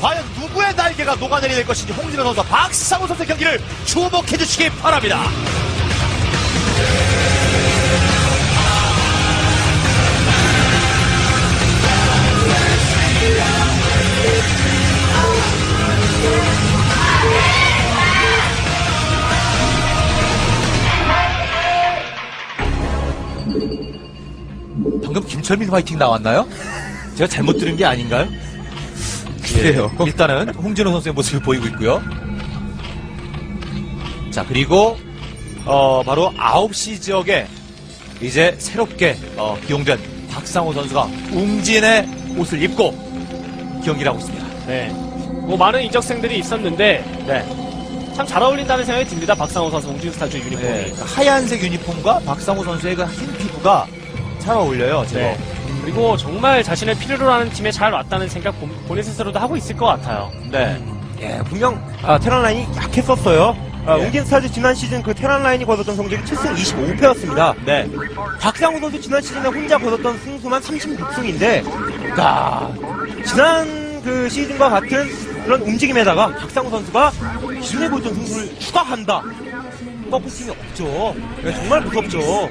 과연 누구의 날개가 녹아내릴 것인지 홍진호 선수와 박상우 선수의 경기를 주목해 주시기 바랍니다. 방금 김철민 화이팅 나왔나요? 제가 잘못 들은 게 아닌가요? 그래요. 예, 일단은 홍진호 선수의 모습을 보이고 있고요. 자 그리고 어, 바로 9시 지역에 이제 새롭게 어, 기용된 박상호 선수가 웅진의 옷을 입고 경기를 하고 있습니다. 네. 뭐 많은 이적생들이 있었는데 네. 참 잘 어울린다는 생각이 듭니다. 박상호 선수 홍진스타즈 유니폼이. 네, 그 하얀색 유니폼과 박상호 선수의 그 흰 피부가 잘 어울려요. 제가. 네. 그리고 정말 자신을 필요로 하는 팀에 잘 왔다는 생각 본- 본인 스스로도 하고 있을 것 같아요. 네. 예, 분명 아, 테란 라인이 약했었어요. 아, 예. 웅진 스타즈 지난 시즌 그 테란 라인이 거뒀던 성적이 7승 25패였습니다. 네. 박상우 선수 지난 시즌에 혼자 거뒀던 승수만 36승인데, 야 지난 그 시즌과 같은 그런 움직임에다가 박상우 선수가 기존에 보였던 승수를 추가한다. 꺾을 팀이 없죠. 예, 정말 무섭죠.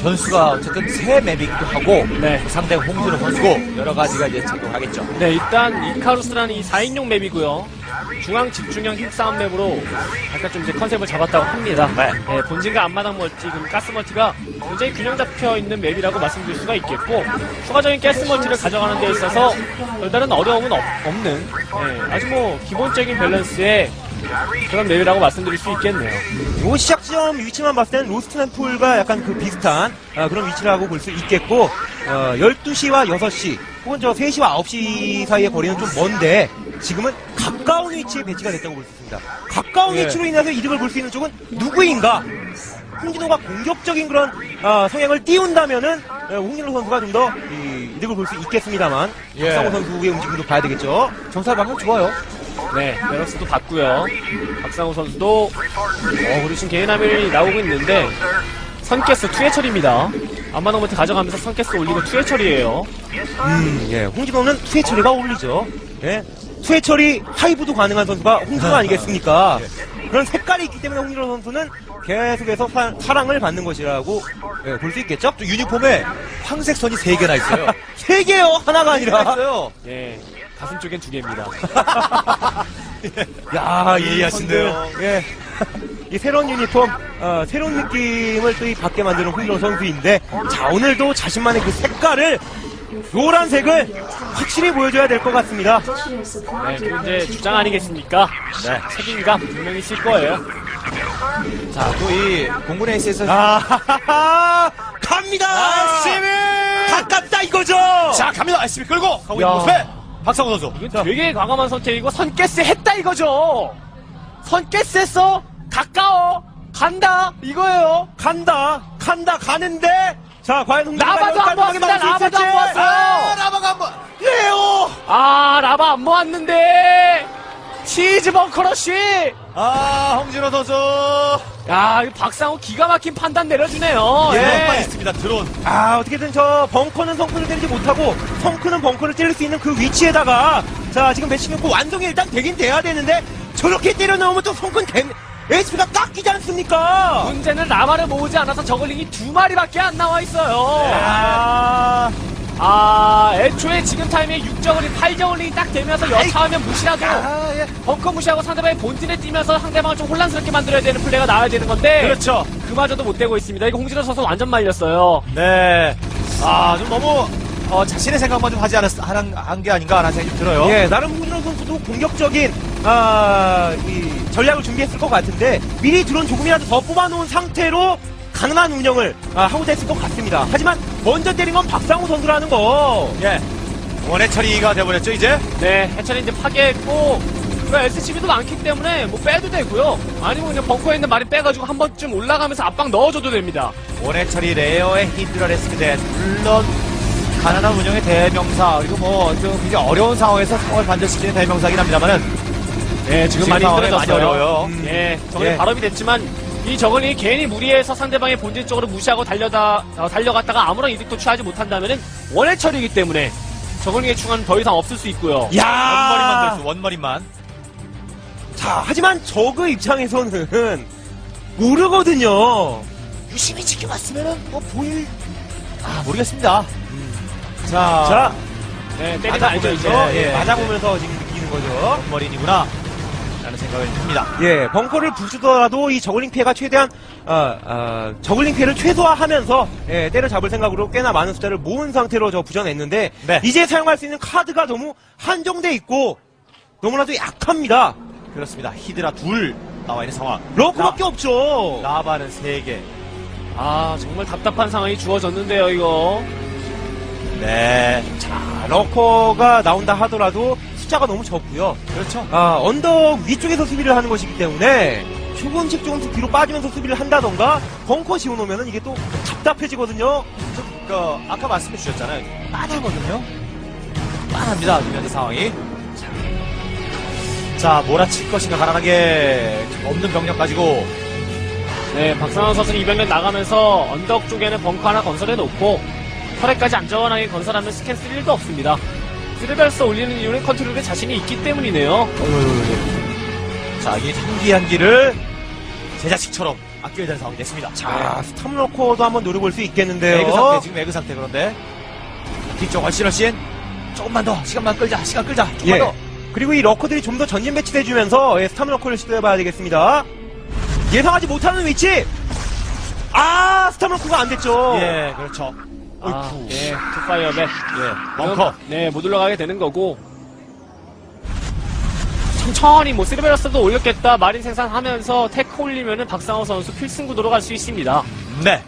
변수가 어쨌든 새 맵이기도 하고 네. 상대 홍진호 선수고 여러 가지가 이제 작용하겠죠. 네, 일단 이카루스라는 이 4인용 맵이고요. 중앙 집중형 힘싸움 맵으로 약간 좀 이제 컨셉을 잡았다고 합니다. 네. 네, 본진과 앞마당 멀티, 그리고 가스 멀티가 굉장히 균형 잡혀 있는 맵이라고 말씀드릴 수가 있겠고, 추가적인 가스 멀티를 가져가는 데 있어서 별다른 어려움은 없, 는 네, 아주 뭐 기본적인 밸런스의 그런 맵이라고 말씀드릴 수 있겠네요. 요 시작 지점 위치만 봤을 때는 로스트앤풀과 약간 그 비슷한 아, 그런 위치라고 볼 수 있겠고 어, 12시와 6시 혹은 저 3시와 9시 사이의 거리는 좀 먼데 지금은 가까운 위치에 배치가 됐다고 볼 수 있습니다. 가까운 예. 위치로 인해서 이득을 볼 수 있는 쪽은 누구인가? 홍진호가 공격적인 그런 아, 성향을 띄운다면은 에, 홍진호 선수가 좀 더 이득을 볼 수 있겠습니다만 예. 박상호 선수의 움직임도 봐야 되겠죠. 정찰 방금 좋아요. 네, 베럭스도 봤고요. 박상우 선수도 어, 우리 지금 개인화면이 나오고 있는데 선캐스 투회 처리입니다. 안마노먼트 가져가면서 선캐스 올리고 투회 처리예요. 음, 예. 홍진호는 투회 처리가 어울리죠. 예. 투회 처리 하이브도 가능한 선수가 홍진호 아니겠습니까? 그런 색깔이 있기 때문에 홍진호 선수는 계속해서 사, 랑을 받는 것이라고 예, 볼 수 있겠죠? 또 유니폼에 황색 선이 3개나 있어요. 세 개요, 하나가 아니라. 있어요. 예, 가슴 쪽엔 두 개입니다. 야, 예리하신데요. 예. 이 새로운 유니폼, 어, 새로운 느낌을 또이 받게 만드는 홍진호 선수인데, 자, 오늘도 자신만의 그 색깔을, 노란색을 확실히 보여줘야 될 것 같습니다. 네, 이제 주장 아니겠습니까? 네. 책임감 분명히 있을 거예요. 자, 또 이 공군 에이스에서 아, 갑니다! SCB! 가깝다 이거죠! 자, 갑니다. SCB 끌고 가고 있는 야. 모습에 박상호 선수. 이건 되게 과감한 선택이고 선캐스 했다 이거죠. 선캐스 했어. 가까워. 간다. 이거예요. 간다, 간다, 가는데, 자, 과연 라바도 안 모았습니다. 수 라바도 안 있을지? 모았어요. 아, 라바가 한 번. 레오! 아 라바 안 모았는데 치즈 벙커러쉬 아, 홍진호 선수. 야 이 박상호 기가 막힌 판단 내려주네요 예. 예. 있습니다. 드론. 아, 어떻게든 저 벙커는 성큰을 때리지 못하고, 성큰은 벙커를 때릴 수 있는 그 위치에다가, 자, 지금 배치했고 완성이 일단 되긴 돼야 되는데, 저렇게 때려 넣으면 또 성큰 댐, HP가 깎이지 않습니까? 문제는 라바를 모으지 않아서 저글링이 두 마리밖에 안 나와 있어요 아, 아 애초에 지금 타이밍에 6저글링 8저글링이 딱 되면서 여차하면 무시라도 아, 예. 벙커 무시하고 상대방의 본진에 뛰면서 상대방을 좀 혼란스럽게 만들어야 되는 플레이가 나와야 되는 건데 그렇죠. 그마저도 못 되고 있습니다 이거 홍진호 선수 완전 말렸어요 네. 아, 좀 너무 어, 자신의 생각만 좀 하지 않았, 한게 아닌가 하는 생각이 들어요. 예, 나름 홍진호 선수도 공격적인, 아, 이 전략을 준비했을 것 같은데, 미리 드론 조금이라도 더 뽑아놓은 상태로, 가능한 운영을 아, 하고자 했을 것 같습니다. 하지만 먼저 때린 건 박상우 선수라는 거. 예. 원의 처리가 돼버렸죠, 이제? 네, 해철이 이제 파괴했고, 그 SCB도 많기 때문에 뭐 빼도 되고요. 아니면 그냥 벙커에 있는 말이 빼가지고 한 번쯤 올라가면서 압박 넣어줘도 됩니다. 원의 처리 레어의 히드라 레스크대 물론 가난한 운영의 대명사 그리고 뭐좀 굉장히 어려운 상황에서 상황을 반전시키는 대명사긴 합니다만은 네, 지금 지금 많이 상황이 힘들어졌어요. 어려워요. 음, 예, 저번에 예. 발업이 됐지만 이 저글링이 괜히 무리해서 상대방의 본진 쪽으로 무시하고 달려다 어, 달려갔다가 아무런 이득도 취하지 못한다면은 원해 처리이기 때문에 저글링의 충간은 더 이상 없을 수 있고요. 야 원머리만 될수 원머리만. 자, 하지만 저그 입장에서는 모르거든요. 유심히 지켜봤으면은 뭐 보일. 아 모르겠습니다. 자, 자, 네, 때리면 알죠, 이제. 맞아보면서, 예. 예, 맞아 보면서 지금 느끼는 거죠. 원머리이구나. 라는 생각을 합니다. 예, 벙커를 부수더라도 이 저글링 피해가 최대한 어, 어, 저글링 피해를 최소화하면서 예, 때려잡을 생각으로 꽤나 많은 숫자를 모은 상태로 저 부전했는데 네. 이제 사용할 수 있는 카드가 너무 한정돼 있고 너무나도 약합니다. 그렇습니다. 히드라 둘 나와 있는 상황. 러커밖에 없죠. 라, 라바는 세 개. 아, 정말 답답한 상황이 주어졌는데요, 이거. 네. 자, 러커가 나온다 하더라도 숫자가 너무 적고요. 그렇죠. 아, 언덕 위쪽에서 수비를 하는 것이기 때문에 조금씩 조금씩 뒤로 빠지면서 수비를 한다던가 벙커 지어놓으면 이게 또 답답해지거든요. 그 아까 말씀해 주셨잖아요. 빤하거든요. 빤합니다. 지금 현재 상황이. 자, 자 몰아칠 것인가 가난하게 없는 병력 가지고 네, 박상원 선수는 이병력 나가면서 언덕 쪽에는 벙커 하나 건설해 놓고 터렛까지 안전하게 건설하면 스캔 쓸 일도 없습니다. 쓰레벨스 올리는 이유는 컨트롤에 자신이 있기 때문이네요. 자, 이 한기 한기를 제 자식처럼 아껴야 되는 상황이 됐습니다. 자, 스탑러커도 한번 노려볼 수 있겠는데요. 에그 상태 지금 에그 상태 그런데 뒤쪽 훨씬 훨씬 조금만 더 시간만 끌자 시간 끌자 조금만 예. 더. 그리고 이 러커들이 좀 더 전진 배치돼주면서 예, 스탑러커를 시도해봐야 되겠습니다. 예상하지 못하는 위치! 아, 스탑러커가 안 됐죠. 예, 그렇죠. 아, 어이쿠. 예, 투파이어맨. 예, 벙커. 네, 못 올라가게 되는 거고. 천천히 뭐 쓰리베러스도 올렸겠다 마린 생산하면서 테크 올리면은 박상호 선수 필승 구도로 갈 수 있습니다. 네.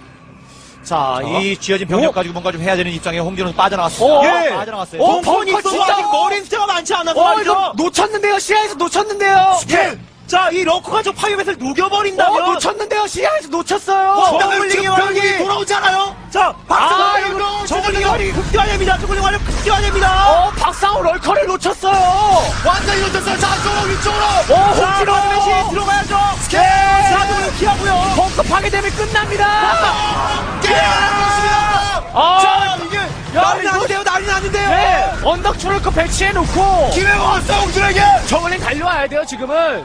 자, 이 쥐어진 병력 오. 가지고 뭔가 좀 해야 되는 입장에 홍진호는 빠져나갔어. 오. 예. 빠져나갔어요. 어, 벙커는 벙커 진짜. 아직 머리 숫자가 많지 않아서 어. 이거 놓쳤는데요. 시야에서 놓쳤는데요. 예. 자, 이 러커가 저 파이어벳을 녹여버린다면. 어, 놓쳤는데요. 시야에서 놓쳤어요. 어, 더블링이 완전히 돌아오잖아요. 자, 아, 박수! 이거 저글링 완전히 극대화됩니다. 저글링 완전 극대화됩니다. 어, 박상호 럴커를 놓쳤어요. 완전히 놓쳤어요. 자, 쪽으로 위쪽으로. 어, 자, 홍진호 다시 들어가야죠. 스케 자, 저글링 피하고요. 벙커 파괴되면 끝납니다. 깨알았습니다. 아, 자, 이게 난리 이거- 나는데요, 난리 나는데요. 네, 언덕 추럴커 배치해놓고 기회가 왔어, 홍진호에게. 저글링 달려와야 돼요 지금은.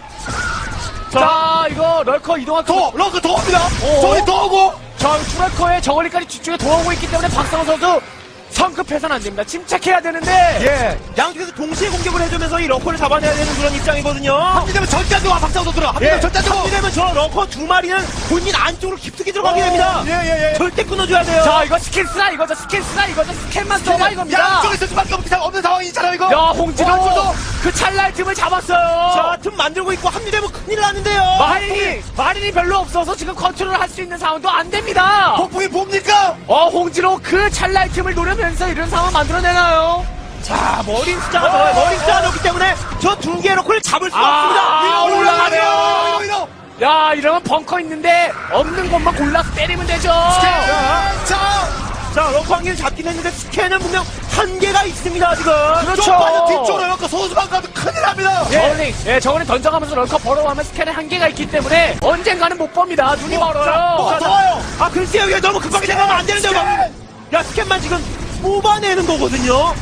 자, 이거 럴커 이동할 거. 더, 럭크 더 옵니다. 어. 저기 더 오고. 저 추럴커에 저글링까지 뒤쪽에 돌아오고 있기 때문에 박상호 선수 성급해서는 안 됩니다. 침착해야 되는데. 예. 양쪽에서 동시에 공격을 해주면서 이 러커를 잡아내야 되는 그런 입장이거든요. 합리되면 절대 와, 박상호 선수로. 합리되면 절대 안 되고. 되면 저 러커 두 마리는 본인 안쪽으로 깊숙이 들어가게 어, 됩니다. 예, 예, 예. 절대 끊어줘야 돼요. 자, 이거 스캔 쓰라 이거죠. 스캔 쓰라 이거죠. 스캔만 써봐 이겁니다. 양쪽에 있을 수밖에 없는 상- 없는 상황이잖아요, 이거. 야, 홍진호 홍진호. 그 찰나의 틈을 잡았어요. 자, 틈 만들고 있고 합류되면 큰일 나는데요. 마린이 마린이 별로 없어서 지금 컨트롤 할 수 있는 상황도 안 됩니다. 폭풍이 뭡니까? 어, 홍진호 그 찰나의 틈을 노리면 서 이런 상황 만들어내나요? 자, 머리 숫자가 적어요. 머리 숫자가 적기 때문에 저 두 개의 러커를 잡을 수가 아, 없습니다. 위로 올라가네요. 이거, 이거. 야, 이러면 벙커 있는데 없는 것만 골라서 때리면 되죠. 자, 자, 자, 러커 한 개를 잡긴 했는데 스캔은 분명 한계가 있습니다, 지금. 그렇죠. 좀 빠져 뒤쪽으로 넣고 소수만 가도 큰일 납니다. 저글링, 예, 저글링 던져가면서 럴커 벌어가면 스캔에 한계가 있기 때문에 언젠가는 못 봅니다. 눈이 멀어요. 뭐가 더 와요? 아, 글쎄요. 이게 너무 급하게 생각하면 안 되는데요. 스캔! 야, 스캔만 지금 뽑아내는 거거든요.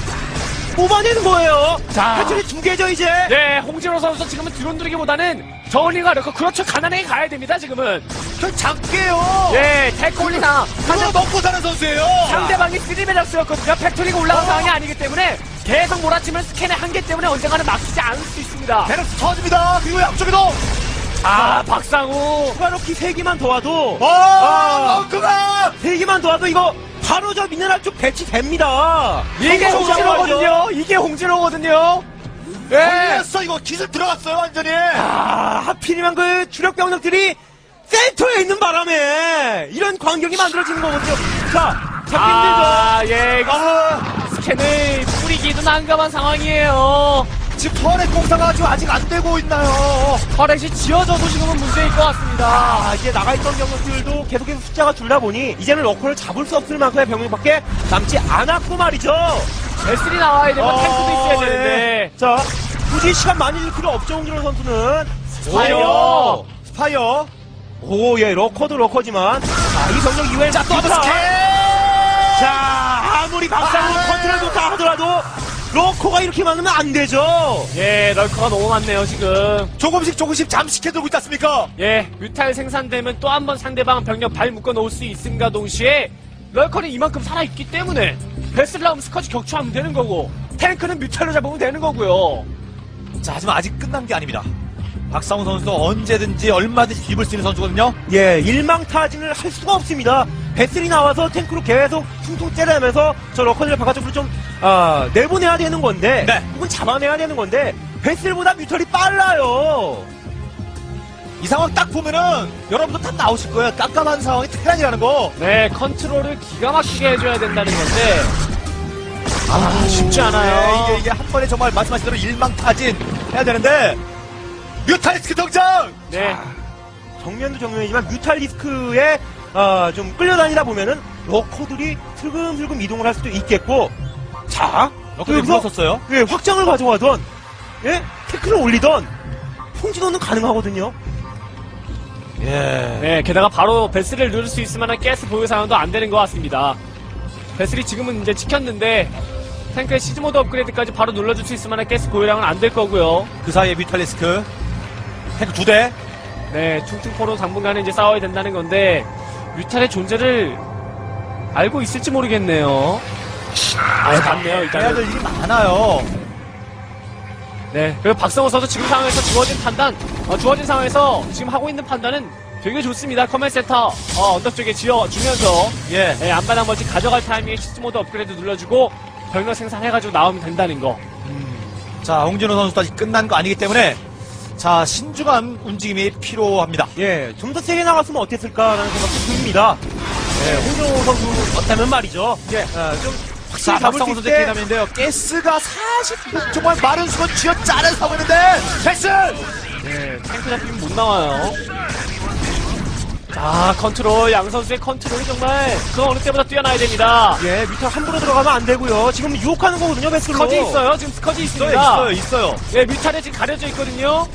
뽑아내는 거예요. 자. 해철이 두 개죠, 이제. 네, 홍진호 선수 지금은 드론 들이기보다는 저글링과 럴커 그렇죠. 가난하게 가야 됩니다, 지금은. 그 작게요. 예, 태콜리나 그거 먹고 사는 선수예요. 상대방이 쓰리베럭스였거든요. 팩토리가 올라간 상황이 아니기 때문에 계속 몰아치면 스캔의 한계 때문에 언젠가는 막히지 않을 수 있습니다. 베럭스 터집니다. 그리고 양쪽에도. 아, 박상우. 추가 로키 세 개만 더 와도, 아, 벙커가. 세 개만 더 와도 이거 바로 저 미네랄 쪽 배치됩니다. 이게 홍진호거든요. 이게 홍진호거든요. 예. 걸렸어, 이거 기술 들어갔어요, 완전히. 아, 하필이면 그 주력 병력들이 센터에 있는 바람에 이런 광경이 만들어지는 거거든요. 자, 잡기 아, 예. 이거 아, 스캔을 뿌리기도 난감한 상황이에요. 지금 터렛 공사가 지금 아직 안 되고 있나요? 터렛이 지어져도 지금은 문제일 것 같습니다. 아, 이제 나가있던 병력들도 계속해서 숫자가 줄다 보니 이제는 러커를 잡을 수 없을 만큼의 병력밖에 남지 않았고 말이죠. S3 나와야 되고 어, 탱크도 있어야 예. 되는데. 자, 굳이 시간 많이 줄 필요 없죠, 홍진호 선수는. 스파이어. 오, 스파이어. 오, 예, 러커도 러커지만. 자, 이 병력 이후에. 자, 또 스캔! 자, 아무리 박상우 아. 컨트롤 좋다 하더라도 러커가 이렇게 많으면 안 되죠. 예, 럴커가 너무 많네요, 지금. 조금씩 조금씩 잠식해두고 있지 않습니까? 예, 뮤탈 생산되면 또 한 번 상대방 병력 발 묶어 놓을 수 있음과 동시에 럴커는 이만큼 살아있기 때문에 나오면 스커지 격추하면 되는 거고 탱크는 뮤탈로 잡으면 되는 거고요. 자, 하지만 아직 끝난 게 아닙니다. 박상우 선수도 언제든지 얼마든지 뒤집을 수 있는 선수거든요. 예, 일망타진을 할 수가 없습니다. 배슬이 나와서 탱크로 계속 퉁퉁 째려면서 저 러커를 바깥쪽으로 좀, 아, 내보내야 되는 건데, 네. 혹은 잡아내야 되는 건데, 배슬보다 뮤털이 빨라요. 이 상황 딱 보면은 여러분도 다 나오실 거예요. 깜깜한 상황이 테란이라는 거. 네, 컨트롤을 기가 막히게 해줘야 된다는 건데 아, 쉽지 않아요. 네, 이게, 이게 한 번에 정말 말씀하신 대로 일망타진 해야 되는데 뮤탈리스크 등장! 네, 정면도 정면이지만 뮤탈리스크에, 아, 좀 끌려다니다 보면은, 러커들이 슬금슬금 이동을 할 수도 있겠고, 자, 여기서 물었었어요. 예, 확장을 가져가던, 예, 태클을 올리던, 홍진호는 가능하거든요. 예. 네, 게다가 바로 베스를 누를 수 있을 만한 가스 보유 상황도 안 되는 것 같습니다. 베스리 지금은 이제 찍혔는데 탱크의 시즈모드 업그레이드까지 바로 눌러줄 수 있을 만한 가스 보유량은 안 될 거고요. 그 사이에 뮤탈리스크 탱크 두 대. 네, 퉁퉁포로 당분간은 이제 싸워야 된다는 건데 뮤탈의 존재를 알고 있을지 모르겠네요. 아, 맞네요, 해야 일단은. 될 일이 많아요. 네, 그리고 박성호 선수 지금 상황에서 주어진 판단, 어, 주어진 상황에서 지금 하고 있는 판단은 되게 좋습니다. 커맨 센터 어, 언덕 쪽에 지어주면서 예. 네, 안바닥 멀티 가져갈 타이밍에 시즈모드 업그레이드 눌러주고 병력 생산해가지고 나오면 된다는 거. 자, 홍진호 선수도 아직 끝난 거 아니기 때문에 자, 신중한 움직임이 필요합니다. 예, 좀 더 세게 나갔으면 어땠을까라는 생각도 듭니다. 예, 홍진호 선수였다면 말이죠. 예, 아, 좀 자, 확실히 잡을 박상호 수 선수 있을 때 기담인데요. 가스가 40분 정말 마른 수건 쥐어 하고 있는데 패스! 네, 탱크 잡히면 못 나와요. 자, 컨트롤, 양 선수의 컨트롤이 정말 그 어느 때보다 뛰어나야 됩니다. 예, 뮤탈 함부로 들어가면 안 되고요. 지금 유혹하는 거거든요, 베스로. 스커지 있어요. 지금 스커지 있습니다. 있어요, 있어요. 예, 뮤탈에 지금 가려져 있거든요.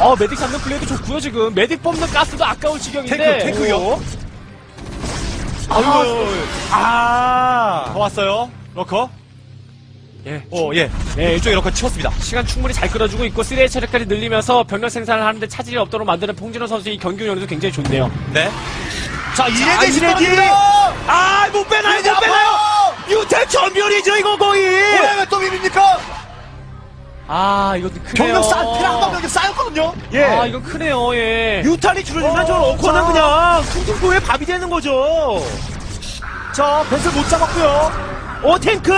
어, 메딕 잡는 플레이도 좋고요, 지금. 메딕 뽑는 가스도 아까울 지경인데. 탱크, 탱크요. 아이고. 아, 더 왔어요. 러커. 예. 오, 예. 네, 이쪽에 러커 치웠습니다. 시간 충분히 잘 끌어주고 있고, 3의 체력까지 늘리면서 병력 생산을 하는데 차질이 없도록 만드는 봉진호 선수의 이 경기 운영도 굉장히 좋네요. 네. 자, 아, 이레디 이레디! 신동입니다. 아, 못 빼나요, 못 빼나요! 뮤탈 전멸이죠, 이거 거의! 왜 또 비립니까? 아, 이것도 크네요. 경력 쌓, 그냥 한방 경력 쌓였거든요. 예. 아, 이건 크네요, 예. 뮤탈이 줄어들면 어, 저 러커는 자. 그냥 퉁퉁포의 밥이 되는 거죠. 자, 벤스 못 잡았고요. 오, 탱크!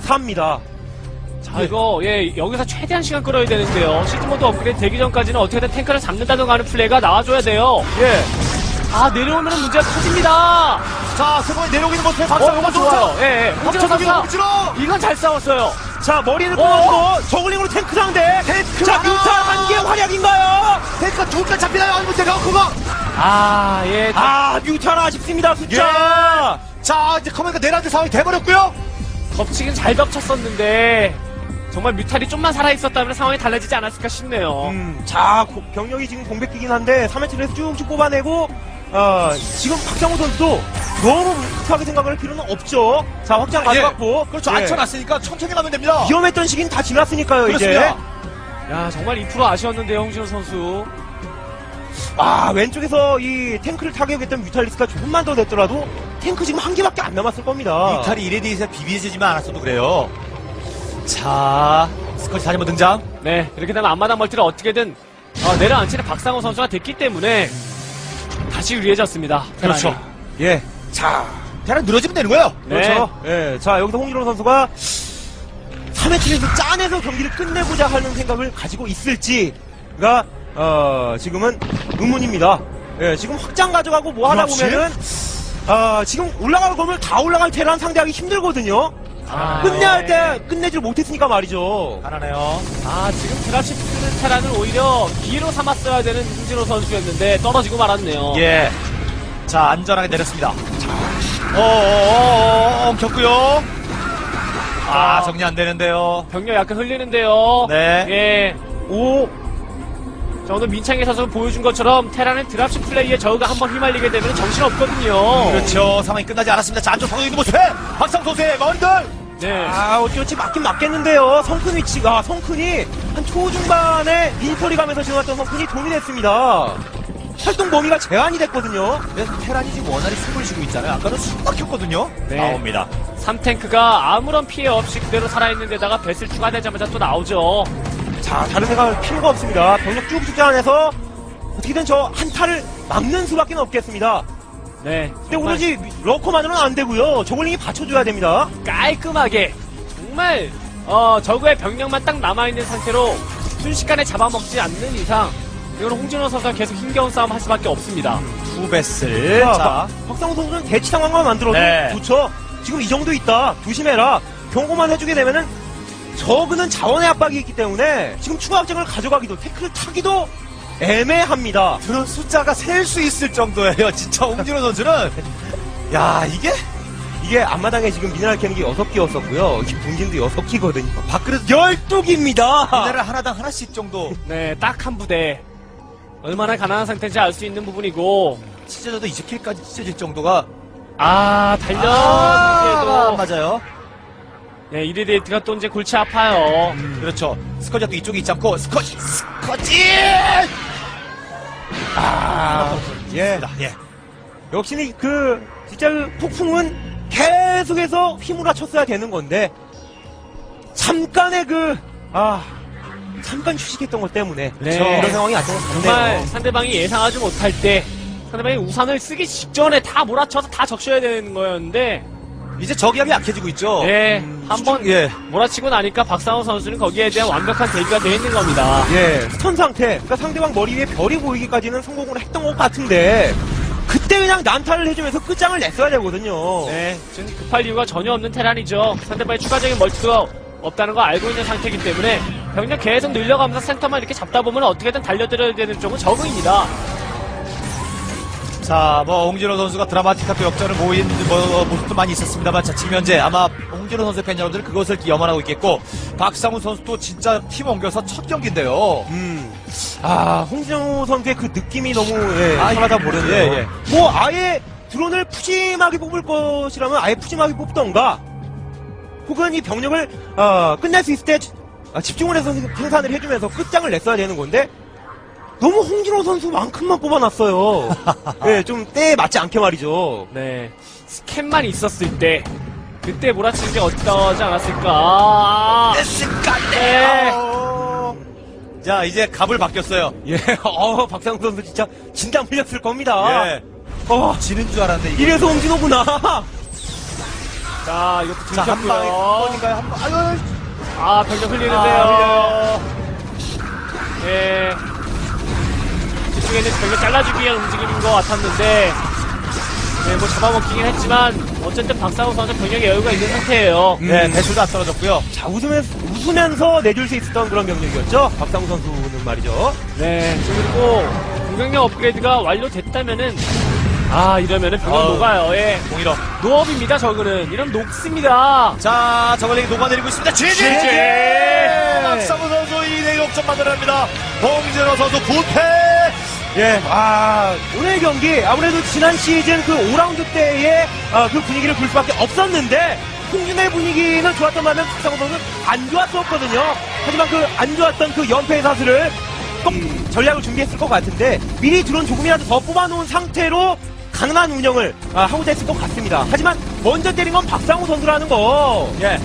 삽니다. 자, 이거, 예, 여기서 최대한 시간 끌어야 되는데요. 시즈모드 업그레이드 되기 전까지는 어떻게든 탱크를 잡는다던가 하는 플레이가 나와줘야 돼요. 예. 아, 내려오면 문제가 터집니다. 자, 세번에 내려오는 모습에 어, 박상호 이거 좋아요. 예, 예. 홍진호 홍진호! 이건 잘 싸웠어요. 자, 머리를 어? 끊어주고 저글링으로 탱크 상대. 탱크 자, 하나! 뮤탈 한개 활약인가요? 탱크가 두칸 잡히나요? 아니면 그거? 아, 예. 아, 뮤탈 아쉽습니다, 숫자. 자, 이제 커맨드가 내려앉을 상황이 돼버렸고요. 덮치긴 잘 덮쳤었는데, 정말 뮤탈이 좀만 살아있었다면 상황이 달라지지 않았을까 싶네요. 음, 자, 고- 병력이 지금 공백기긴 한데 3회치에서 쭉쭉 뽑아내고 어, 지금 박정호 선수도 너무 무리하게 생각할 필요는 없죠. 자, 확장 가져갔고. 그렇죠. 예. 앉혀놨으니까 천천히 가면 됩니다. 위험했던 시기는 다 지났으니까요, 그렇습니다. 이제. 야, 정말 2% 아쉬웠는데요, 홍진호 선수. 아, 왼쪽에서 이 탱크를 타격했던 뮤탈리스가 조금만 더 됐더라도 탱크 지금 한 개밖에 안 남았을 겁니다. 이탈이 이레디에서 비비해지지만 않았어도 그래요. 자, 스커지 다시 한번 등장. 네, 이렇게 되면 앞마당 멀티를 어떻게든 어, 내려앉히는 박상호 선수가 됐기 때문에 다시 유리해졌습니다. 그렇죠. 예. 자, 대략 늘어지면 되는 거예요. 네. 그렇죠. 예. 자, 여기서 홍진호 선수가 3회치에서 짜내서 경기를 끝내고자 하는 생각을 가지고 있을지가, 어, 지금은 의문입니다. 예, 지금 확장 가져가고 뭐 하다 그렇지. 보면은, 아, 지금 올라갈 거면 다 올라갈 테란 상대하기 힘들거든요. 아, 끝내야 할 네. 때 끝내질 못했으니까 말이죠. 가난해요. 아, 지금 드랍시프트는 테란을 오히려 기로 삼았어야 되는 홍진호 선수였는데 떨어지고 말았네요. 예. 자, 안전하게 내렸습니다. 어어어어, 엉켰고요. 아, 정리 안 되는데요. 병력 약간 흘리는데요. 네. 예. 오, 자, 오늘 민창기 선수 보여준 것처럼 테라는 드랍십 플레이에 저우가 한번 휘말리게 되면 정신없거든요. 그렇죠. 상황이 끝나지 않았습니다. 자, 안쪽 있는 모습에 박상 선수의 머리들. 네. 아, 어찌어찌 맞긴 맞겠는데요. 성큰 위치가, 성큰이 한 초중반에 민소리 가면서 지나갔던 성큰이 도민했습니다. 활동 범위가 제한이 됐거든요. 그래서 테란이 지금 원활히 승부를 지고 있잖아요. 아까는 숨 막혔거든요. 네. 나옵니다. 3탱크가 아무런 피해 없이 그대로 살아있는 데다가 배슬 추가되자마자 또 나오죠. 자, 다른 생각할 필요가 없습니다. 병력 쭉 숫자안에서 어떻게든 저 한타를 막는 수밖에 없겠습니다. 네. 근데 정말 오로지 러커만으로는 안 되고요. 저글링이 받쳐줘야 됩니다. 깔끔하게 정말 어, 저그의 병력만 딱 남아있는 상태로 순식간에 잡아먹지 않는 이상 이건 홍진호 선수가 계속 힘겨운 싸움 할 수밖에 없습니다. 투베스를. 자, 자, 박- 박상우 선수는 대치 상황만 만들어도 네. 좋죠. 지금 이 정도 있다. 조심해라. 경고만 해주게 되면은 저그는 자원의 압박이 있기 때문에 지금 추가 확장을 가져가기도 태클을 타기도 애매합니다. 그런 숫자가 셀 수 있을 정도예요. 진짜 홍진호 선수는. 야, 이게 이게 앞마당에 지금 미네랄 캐는 게 6개였었고요. 분진도 6개거든요. 밥그릇 12개입니다. 미네랄 하나당 하나씩 정도. 네, 딱 한 부대. 얼마나 가난한 상태인지 알 수 있는 부분이고 찢어져도 20킬까지 찢어질 정도가. 아 달려 아, 도 맞아요. 네, 이리데이트가 또 이제 골치 아파요. 그렇죠. 스커지가 또 이쪽에 있지 않고, 스커지! 스커지! 아, 예. 예. 역시 그 진짜 그 폭풍은 계속해서 휘몰아 쳤어야 되는 건데 잠깐의 그 아 잠깐 휴식했던 것 때문에 네. 그런 상황이 나타났 정말 상대방이 예상하지 못할 때 상대방이 우산을 쓰기 직전에 다 몰아쳐서 다 적셔야 되는 거였는데 이제 저기압이 약해지고 있죠. 네, 음, 한번 예. 몰아치고 나니까 박상호 선수는 거기에 대한 완벽한 대비가 되어 있는 겁니다. 예, 스턴 상태, 그러니까 상대방 머리 위에 별이 보이기까지는 성공을 했던 것 같은데 그때 그냥 난타를 해주면서 끝장을 냈어야 되거든요. 네, 지금 급할 이유가 전혀 없는 테란이죠. 상대방의 추가적인 멀티가 없다는 거 알고 있는 상태이기 때문에 병력 계속 늘려가면서 센터만 이렇게 잡다 보면 어떻게든 달려들어야 되는 쪽은 적응입니다. 자, 뭐 홍진호 선수가 드라마틱한 또 역전을 모인 뭐, 모습도 많이 있었습니다만 자, 지금 현재 아마 홍진호 선수의 팬 여러분들 그것을 염원하고 있겠고 박상우 선수도 진짜 팀 옮겨서 첫 경기인데요. 음, 아 홍진호 선수의 그 느낌이 너무 예, 아, 편하다 예, 모르네요. 예, 뭐 아예 드론을 푸짐하게 뽑을 것이라면 아예 푸짐하게 뽑던가, 혹은 이 병력을 어, 끝낼 수 있을 때 아, 집중을 해서 생산을 해주면서 끝장을 냈어야 되는 건데. 너무 홍진호 선수만큼만 뽑아놨어요. 예, 좀 때에 맞지 않게 말이죠. 네, 스캔만 있었을 때 그때 몰아치는 게 어떠지 않았을까? 네. 어. 자, 이제 갑을 바뀌었어요. 예, 어, 박상우 선수 진짜 진땀 흘렸을 겁니다. 예. 어, 지는 줄 알았는데 이게 이래서 홍진호구나. 자, 이것도 자, 한 방에 한 들켰고요. 번인가요? 한 방. 아유. 아, 병력 흘리는데요. 아, 예. 있는 병력 잘라주기 위한 움직임인 것 같았는데, 네, 뭐 잡아먹기긴 했지만, 어쨌든 박상우 선수 병력에 여유가 있는 상태예요. 네, 대수도 안 떨어졌고요. 자, 웃으면서, 웃으면서 내줄 수 있었던 그런 병력이었죠. 박상우 선수는 말이죠. 네, 그리고 공격력 업그레이드가 완료됐다면은, 아, 이러면은 아우. 녹아요. 예. 공일어. 노업입니다, 저거는. 이러면 녹습니다. 자, 저걸링이 녹아내리고 있습니다. 지지! 지지! 박상우 선수 2대1 역전 만들어냅니다. 홍진호 선수 9패! 예, 아, 오늘 경기, 아무래도 지난 시즌 그 5라운드 때의 아, 그 분위기를 볼 수밖에 없었는데, 홍준의 분위기는 좋았던 반면 박상우 선수는 안 좋았었거든요. 하지만 그 안 좋았던 그 연패의 사슬을 꼭 전략을 준비했을 것 같은데, 미리 드론 조금이라도 더 뽑아놓은 상태로 가능한 운영을 아, 하고자 했을 것 같습니다. 하지만 먼저 때린 건 박상우 선수라는 거. 예.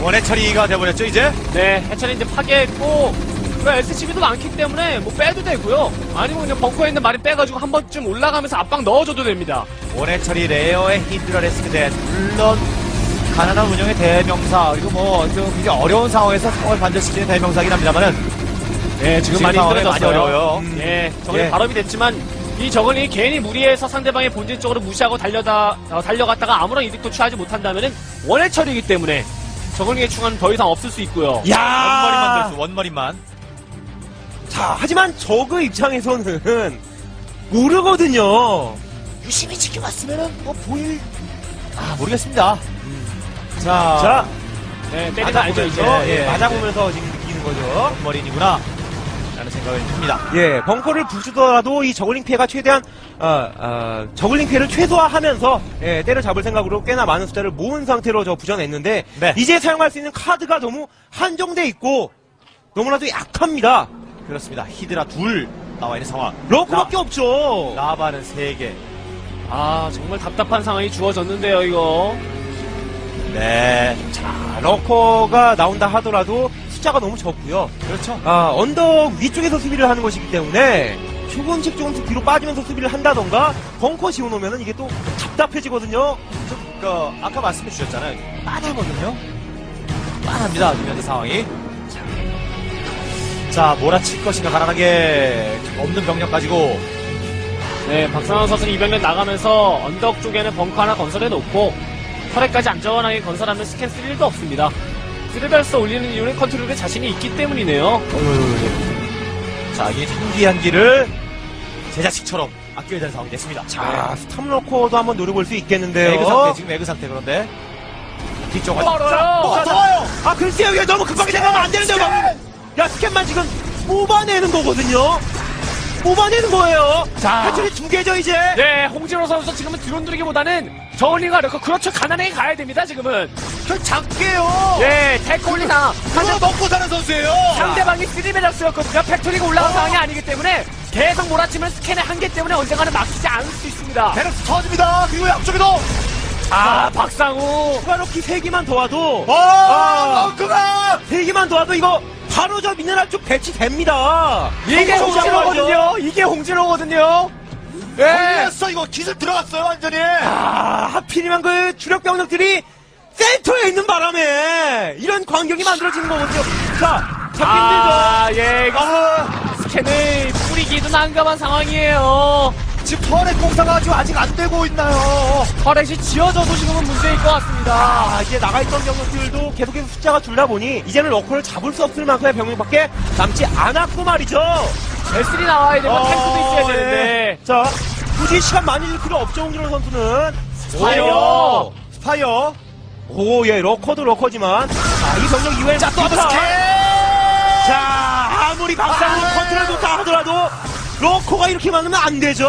원의 처리가 돼버렸죠, 이제? 네, 해철이 이제 파괴했고, 그 SCB도 많기 때문에 뭐 빼도 되고요. 아니면 그냥 벙커에 있는 말이 빼가지고 한 번쯤 올라가면서 압박 넣어줘도 됩니다. 처리 레어의 히드라레스크대 물론 가난한 운영의 대명사 그리고 뭐좀 굉장히 어려운 상황에서 상황을 반전시키는 대명사긴 합니다만은 네, 지금 지금 많이 힘들어졌어요. 많이 어려워요. 음, 예, 저걸링 예. 발업이 됐지만 이 저걸링이 괜히 무리해서 상대방의 본진 쪽으로 무시하고 달려다 어, 달려갔다가 아무런 이득도 취하지 못한다면은 원의 처리이기 때문에 저걸링의 충환은 더 이상 없을 수 있고요. 야 원머리만 됐어 원머리만 자, 하지만 저그 입장에서는 모르거든요. 유심히 지켜봤으면은 뭐 보일 아 모르겠습니다 자, 자, 네, 때리다 알죠 이제. 맞아보면서, 예, 예. 맞아보면서 지금 느끼는 거죠. 원머리이구나 라는 생각을 듭니다. 예, 벙커를 부수더라도 이 저글링 피해가 최대한 어, 어, 저글링 피해를 최소화하면서 예, 때려잡을 생각으로 꽤나 많은 숫자를 모은 상태로 저 부전했는데 네. 이제 사용할 수 있는 카드가 너무 한정돼 있고 너무나도 약합니다. 그렇습니다. 히드라 둘 나와 있는 상황. 러커밖에 없죠. 라, 라바는 세 개. 아 정말 답답한 상황이 주어졌는데요 이거. 네. 자, 러커가 나온다 하더라도 숫자가 너무 적고요. 그렇죠. 아, 언덕 위쪽에서 수비를 하는 것이기 때문에 조금씩 조금씩 뒤로 빠지면서 수비를 한다던가 벙커 지어놓으면 이게 또 답답해지거든요. 그, 아까 말씀해 주셨잖아요. 빤하거든요. 빤합니다. 지금 현재 상황이. 자, 몰아칠 것인가, 가난하게 없는 병력 가지고. 네, 박상원 선수는 이병렬 나가면서 언덕 쪽에는 벙커 하나 건설해 놓고 터렛까지 안전하게 건설하면 스캔 쓸 일도 없습니다. 쓰리벨스 올리는 이유는 컨트롤에 자신이 있기 때문이네요. 자, 이 한기 한기를 제 자식처럼 아껴야 되는 상황이 됐습니다. 자, 스탑러커도 한번 노려볼 수 있겠는데요. 에그 상태, 지금 에그 상태 그런데. 뒤쪽을. 멀어요. 좋아요! 아, 글쎄요. 이게 너무 급하게 생각하면 안 되는데요. 야, 스캔만 지금 뽑아내는 거거든요. 뽑아내는 거예요. 자. 한줄이 두 개죠, 이제. 네, 홍진호 선수 지금은 드론 누르기보다는 저울링가 이렇게 그렇죠 가난하게 가야 됩니다 지금은. 그 작게요! 네, 태클리나 그거 먹고 사는 선수예요! 상대방이 쓰리베럭스였거든요. 팩토리가 올라간 상황이 아니기 때문에 계속 몰아치면 스캔의 한계 때문에 언젠가는 막히지 않을 수 있습니다. 베럭스 터집니다! 그리고 양쪽에도! 아, 박상우. 추가로 키 세 개만 더 와도. 어! 아. 덩크가! 세 개만 더 와도 이거 바로 저 미네랄 쪽 배치됩니다. 이게 홍진호거든요. 이게 홍진호거든요. 예. 걸렸어, 이거 기술 들어갔어요, 완전히! 아, 하필이면 그 주력 병력들이 센터에 있는 바람에 이런 광경이 만들어지는 거거든요. 자, 잡기 아, 예, 이거 스캔을 뿌리기도 난감한 상황이에요. 지금 터렛 공사가 아직 아직 안 되고 있나요? 터렛이 지어져도 지금은 문제일 것 같습니다. 아, 이제 나가있던 병력들도 계속해서 숫자가 줄다 보니 이제는 러커를 잡을 수 없을 만큼의 병력밖에 남지 않았고 말이죠. 베슬이 나와야 되면 어, 탱크도 있어야 예. 되는데. 자, 굳이 시간 많이 줄 필요 없죠, 홍진호 선수는. 스파이어. 스파이어. 오, 예, 러커도 러커지만. 자, 이 병력 이후에 자, 또 스캔! 자, 아무리 박상우 아. 컨트롤 좋다 하더라도 러커가 이렇게 많으면 안 되죠.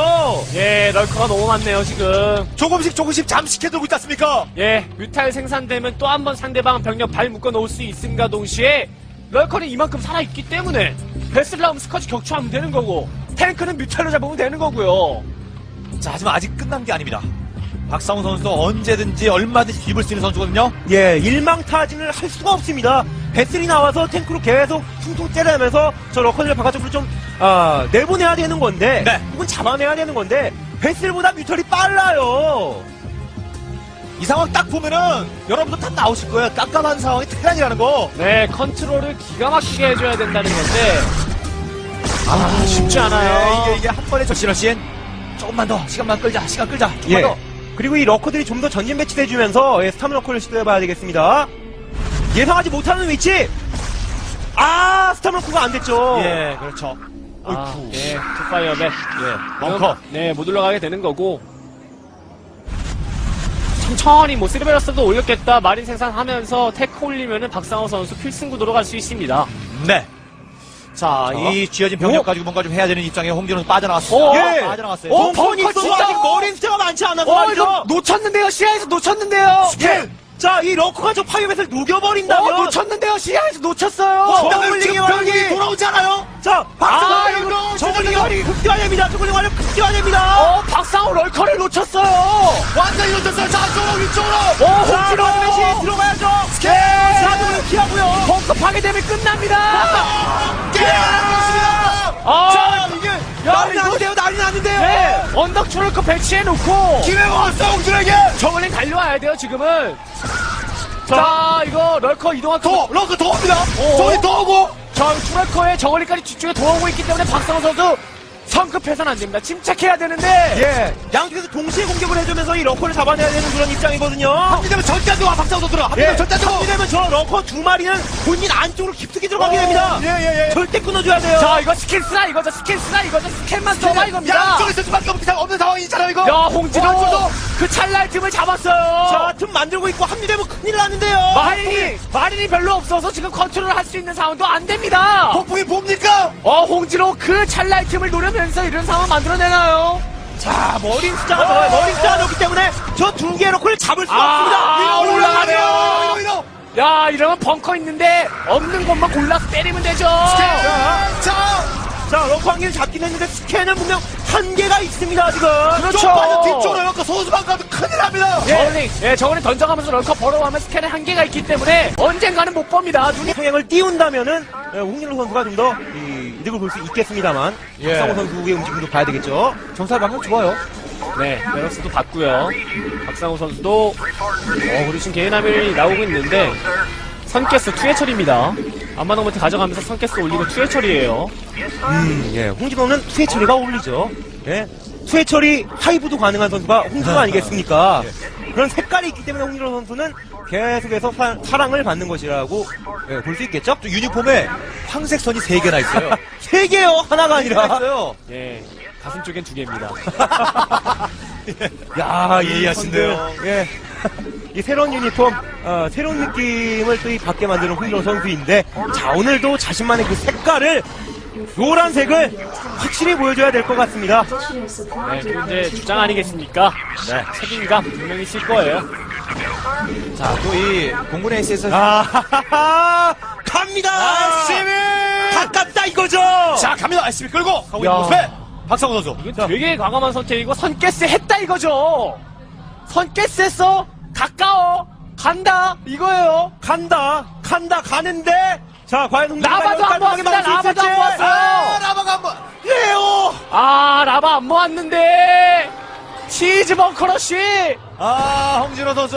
예, 럴커가 너무 많네요, 지금. 조금씩 조금씩 잠식해두고 있지 않습니까? 예, 뮤탈 생산되면 또 한 번 상대방 병력 발 묶어 놓을 수 있음과 동시에 럴커는 이만큼 살아있기 때문에 베슬 나오면 스커지 격추하면 되는 거고 탱크는 뮤탈로 잡으면 되는 거고요. 자, 하지만 아직 끝난 게 아닙니다. 박상우 선수도 언제든지 얼마든지 뒤집을 수 있는 선수거든요. 예, 일망타진을 할 수가 없습니다. 배슬이 나와서 탱크로 계속 퉁퉁 때리면서 저 러커를 바깥쪽으로 좀, 아, 내보내야 되는 건데, 네. 혹은 잡아내야 되는 건데, 배슬보다 뮤털이 빨라요. 이 상황 딱 보면은 여러분도 다 나오실 거예요. 깜깜한 상황이 테란이라는 거. 네, 컨트롤을 기가 막히게 해줘야 된다는 건데 아, 쉽지 않아요. 네, 이게 이게 한 번에 적신을 씬 조금만 더 시간만 끌자. 시간 끌자. 조금만 예. 더. 그리고 이 러커들이 좀 더 전진 배치돼 주면서, 예, 스타미 러커를 시도해 봐야 되겠습니다. 예상하지 못하는 위치! 아, 스타미 러커가 안 됐죠. 예, 그렇죠. 아, 어이쿠. 예, 투파이어맨. 예, 벙커. 네, 못 올라가게 되는 거고. 천천히 뭐 쓰리베러스도 올렸겠다 마린 생산하면서 테크 올리면은 박상호 선수 필승 구도로 갈 수 있습니다. 네. 자, 자. 이 쥐어진 병력 오. 가지고 뭔가 좀 해야 되는 입장에 홍진호는 빠져나왔어요. 오. 예. 빠져나왔어요. 오. 또 진짜. 아직 머리 숫자가 많지 않아서 어, 말이죠. 이거 놓쳤는데요. 시야에서 놓쳤는데요. 예. 자, 이 러커가 저 파이어벳을 녹여버린다면. 어, 놓쳤는데요. 시야에서 놓쳤어요. 어, 저글링이 지금 완전히 병이 돌아오지 않아요? 자, 아, 박상호 이거 저글링 완력이 극대화됩니다. 저글링 완력 극대화됩니다. 어, 박상호 럴커를 놓쳤어요. 완전히 놓쳤어요. 자, 쪽으로 위쪽으로. 어, 자, 홍진호. 다시 들어가야죠. 스캔. 자, 저글링 피하고요. 벙커 파괴되면 끝납니다. 아, 자, 이게 야, 난리 나는데요, 난리 나는데요. 네, 언덕 추럴커 배치해놓고 기회가 왔어, 홍진호에게. 저글링 달려와야 돼요 지금은. 자, 이거 럴커 이동한 더, 럭크 더 옵니다. 오. 저기 더 오고. 저 추럴커에 저글링까지 뒤쪽에 돌아오고 있기 때문에 박상호 선수 성급해서는 안 됩니다. 침착해야 되는데. 예, 양쪽에서 동시에 공격을 해주면서 이 러커를 잡아내야 되는 그런 입장이거든요. 합리되면 절대 안 들어와 박상호 선수라. 합리되면 예, 절대 안 들어와. 합리되면 저 러커 두 마리는 본인 안쪽으로 깊숙이 들어가게 됩니다. 예, 예, 예. 절대 끊어줘야 돼요. 자, 이거 스킬 쓰나 이거죠. 스킬 쓰나 이거죠. 스킬만 써봐 이겁니다. 양쪽에 쓸 수밖에 없는, 상황이잖아요, 이거. 야, 홍진호 홍진호. 그 찰나의 틈을 잡았어요. 자, 틈 만들고 있고 합리되면 큰일 나는데요. 마린이 마린이 별로 없어서 지금 컨트롤 할 수 있는 상황도 안 됩니다. 폭풍이 뭡니까? 어, 홍진호 그 찰나의 틈을 노려면 서 이런 상황 만들어내나요? 자, 머린 숫자가 좋아요. 머린 숫자가 좋기 때문에 저 두 개의 러커를 잡을 수가 아, 없습니다. 위로 올라가네요. 이러, 이러. 야, 이러면 벙커 있는데 없는 것만 골라서 때리면 되죠. 자, 자, 자, 러커 한 개를 잡긴 했는데 스캔은 분명 한계가 있습니다, 지금. 그렇죠. 좀 빠져 뒤쪽으로 넣고 소수만 가도 큰일 납니다. 저울링, 예, 저울링 던져가면서 럴커 벌어가면 스캔에 한계가 있기 때문에 언젠가는 못 봅니다. 눈이 성향을 띄운다면은 예, 홍진호 선수가 좀더 이득을 볼 수 있겠습니다만 예. 박상호 선수의 움직임도 봐야 되겠죠. 정찰 방금 좋아요. 네, 베럭스도 봤고요. 박상호 선수도 어, 그리고 지금 개인 화면이 나오고 있는데 선캐스 투회 처리입니다. 안마동부터 가져가면서 선캐스 올리고 투회 처리예요. 음, 예, 홍진호는 투회 처리가 어울리죠. 예, 투회 처리 하이브도 가능한 선수가 홍진호 아니겠습니까? 그런 색깔이 있기 때문에 홍진호 선수는 계속해서 사, 사랑을 받는 것이라고 예, 볼수 있겠죠? 또 유니폼에 황색 선이 세 개나 있어요. 세 개요, 하나가 아니라. 있어요. 예, 가슴 쪽엔 두 개입니다. 야, 예리하신데요. 예. 이 새로운 유니폼, 어, 새로운 느낌을 또 이 받게 만드는 홍진호 선수인데, 자, 오늘도 자신만의 그 색깔을, 노란색을 확실히 보여줘야 될 것 같습니다. 네, 이제 주장 아니겠습니까? 네, 책임감 분명히 있을 거예요. 자, 또 이 공군의 에이스에서 아, 갑니다! 가깝다 이거죠! 자, 갑니다. SB 끌고 가고 있는 야. 모습에 박상호 선수. 이건 되게 과감한 선택이고 선캐스 했다 이거죠. 선캐스 했어. 가까워. 간다. 이거예요. 간다, 간다, 가는데, 자, 과연 홍진호가 라바도 모았습니다. 막을 수 라바도 안 있을지? 모았어요. 아, 라바가 한 번. 예요! 아 라바 안 모았는데 치즈 벙커러쉬. 아, 홍진호 선수.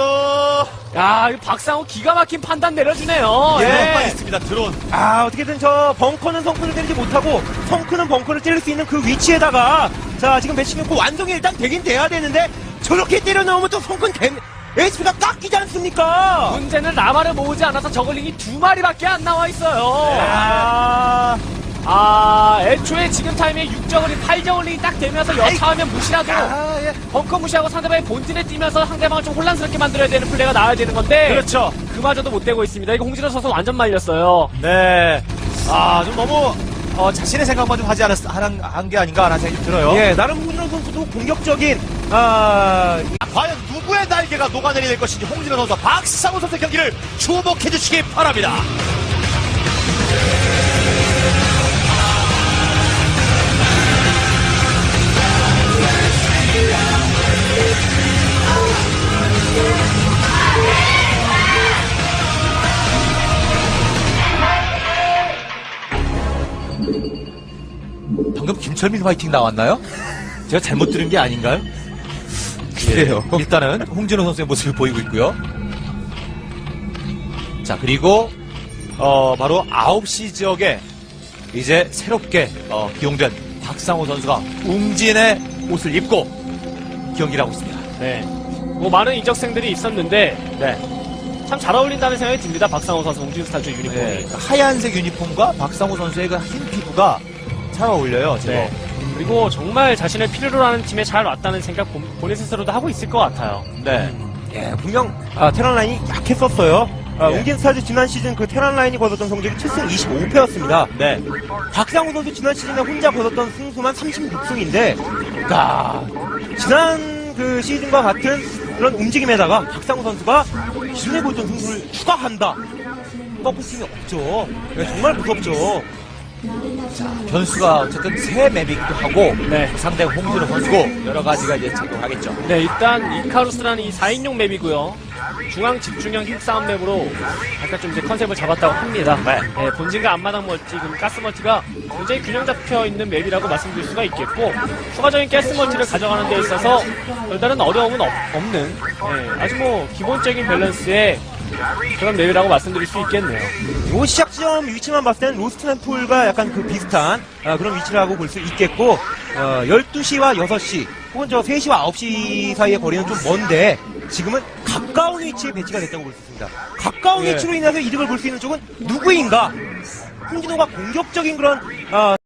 야, 이 박상호 기가 막힌 판단 내려주네요. 드론만 예. 있습니다. 드론. 아, 어떻게든 저 벙커는 성큰을 때리지 못하고 성큰은 벙커를 때릴 수 있는 그 위치에다가 자, 지금 매칭 했고 완성이 일단 되긴 돼야 되는데 저렇게 때려 넣으면 또 성큰 개, HP가 깎이지 않습니까? 문제는 라바를 모으지 않아서 저글링이 두 마리밖에 안 나와 있어요. 아, 아, 애초에 지금 타이밍에 6저글링, 8저글링이 딱 되면서 여차하면 무시하고 아, 예. 벙커 무시하고 상대방의 본진에 뛰면서 상대방을 좀 혼란스럽게 만들어야 되는 플레이가 나와야 되는 건데 그렇죠. 그마저도 못 되고 있습니다. 이거 홍진호 선수 완전 말렸어요. 네. 아, 좀 너무 어, 자신의 생각만 좀 하지 않았, 한, 한게 아닌가라는 생각이 들어요. 예, 나름 문진호 선수도 공격적인 아, 과연 누구의 날개가 녹아내리게 될 것인지 홍진호 선수와 박상호 선수의 경기를 주목해 주시기 바랍니다. 김철민 화이팅 나왔나요? 제가 잘못 들은 게 아닌가요? 그래요. 일단은 홍진호 선수의 모습을 보이고 있고요. 자 그리고 어 바로 9시 지역에 이제 새롭게 어, 기용된 박상호 선수가 웅진의 옷을 입고 경기를 하고 있습니다. 네. 뭐 많은 이적생들이 있었는데 네. 참 잘 어울린다는 생각이 듭니다. 박상호 선수 홍진스타즈 유니폼이. 네. 그 하얀색 유니폼과 박상호 선수의 그 흰 피부가 잘 어울려요. 지금. 네. 그리고 정말 자신을 필요로 하는 팀에 잘 왔다는 생각 본- 본인 스스로도 하고 있을 것 같아요. 네. 예, 분명 아, 테란 라인이 약했었어요. 아, 예. 웅진 스타즈 지난 시즌 그 테란 라인이 거뒀던 성적이 7승 25패였습니다. 네. 박상우 선수 지난 시즌에 혼자 거뒀던 승수만 36승인데, 야 지난 그 시즌과 같은 그런 움직임에다가 박상우 선수가 기존에 보였던 승수를 추가한다. 꺾을 이 없죠. 네, 정말 무섭죠. 변수가 어쨌든 새 맵이기도 하고 네. 상대 홍진호 선수고 여러 가지가 이제 작용하겠죠. 네, 일단 이카루스라는 이 4인용 맵이고요. 중앙 집중형 힘싸움 맵으로 약간 좀 이제 컨셉을 잡았다고 합니다. 네. 본진과 앞마당 멀티, 그리고 가스 멀티가 굉장히 균형 잡혀 있는 맵이라고 말씀드릴 수가 있겠고, 추가적인 가스 멀티를 가져가는 데 있어서 별다른 어려움은 없, 는 아주 뭐 기본적인 밸런스의 그런 맵이라고 말씀드릴 수 있겠네요. 요 시작 지점 위치만 봤을 때는 로스트앤풀과 약간 그 비슷한 아, 그런 위치라고 볼 수 있겠고 어, 12시와 6시 혹은 저 3시와 9시 사이의 거리는 좀 먼데 지금은 가까운 위치에 배치가 됐다고 볼 수 있습니다. 가까운 예. 위치로 인해서 이득을 볼 수 있는 쪽은 누구인가? 홍진호가 공격적인 그런 아,